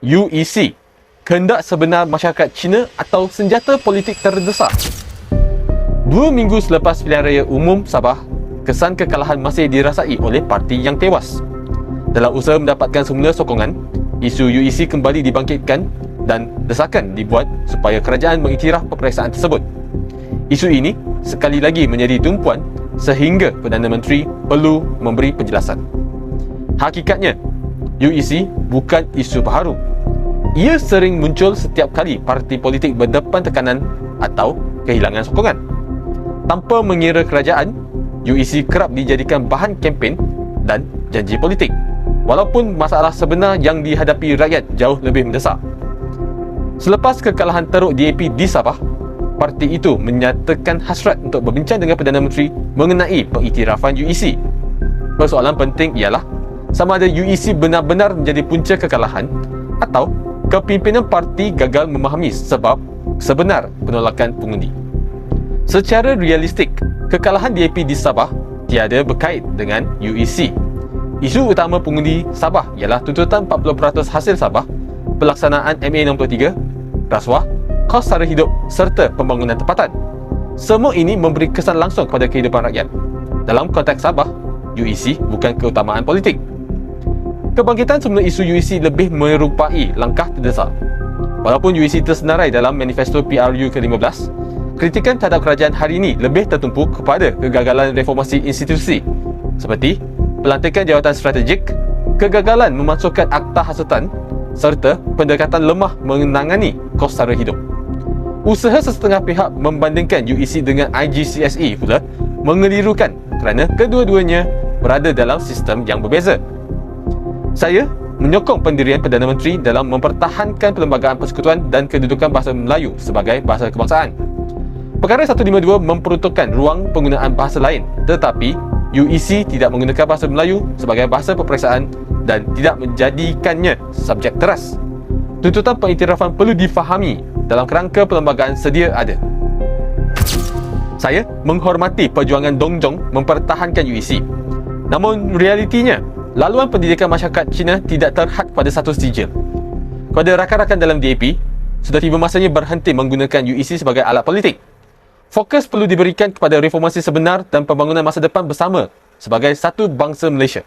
UEC, kehendak sebenar masyarakat Cina atau senjata politik terdesak. Dua minggu selepas pilihan raya umum Sabah, kesan kekalahan masih dirasai oleh parti yang tewas. Dalam usaha mendapatkan semula sokongan, isu UEC kembali dibangkitkan dan desakan dibuat supaya kerajaan mengiktiraf peperiksaan tersebut. Isu ini sekali lagi menjadi tumpuan sehingga Perdana Menteri perlu memberi penjelasan. Hakikatnya, UEC bukan isu baharu. Ia sering muncul setiap kali parti politik berdepan tekanan atau kehilangan sokongan. Tanpa mengira kerajaan, UEC kerap dijadikan bahan kempen dan janji politik. Walaupun masalah sebenar yang dihadapi rakyat jauh lebih mendesak. Selepas kekalahan teruk DAP di Sabah, parti itu menyatakan hasrat untuk berbincang dengan Perdana Menteri mengenai pengiktirafan UEC. Persoalan penting ialah sama ada UEC benar-benar menjadi punca kekalahan atau kepimpinan parti gagal memahami sebab sebenar penolakan pengundi. Secara realistik, kekalahan DAP di Sabah tiada berkait dengan UEC. Isu utama pengundi Sabah ialah tuntutan 40% hasil Sabah, pelaksanaan MA63, rasuah, kos sara hidup serta pembangunan tempatan. Semua ini memberi kesan langsung kepada kehidupan rakyat. Dalam konteks Sabah, UEC bukan keutamaan politik. Kebangkitan semula isu UEC lebih merupai langkah terdesak. Walaupun UEC tersenarai dalam manifesto PRU ke-15, kritikan terhadap kerajaan hari ini lebih tertumpu kepada kegagalan reformasi institusi seperti pelantikan jawatan strategik, kegagalan memasukkan akta hasutan serta pendekatan lemah menangani kos sara hidup. Usaha sesetengah pihak membandingkan UEC dengan IGCSE pula mengelirukan kerana kedua-duanya berada dalam sistem yang berbeza. Saya menyokong pendirian Perdana Menteri dalam mempertahankan Perlembagaan Persekutuan dan kedudukan bahasa Melayu sebagai bahasa kebangsaan. Perkara 152 memperuntukkan ruang penggunaan bahasa lain tetapi UEC tidak menggunakan bahasa Melayu sebagai bahasa peperiksaan dan tidak menjadikannya subjek teras. Tuntutan pengiktirafan perlu difahami dalam kerangka perlembagaan sedia ada. Saya menghormati perjuangan Dong Zhong mempertahankan UEC. Namun realitinya, laluan pendidikan masyarakat Cina tidak terhad pada satu sijil. Kepada rakan-rakan dalam DAP, sudah tiba masanya berhenti menggunakan UEC sebagai alat politik. Fokus perlu diberikan kepada reformasi sebenar dan pembangunan masa depan bersama sebagai satu bangsa Malaysia.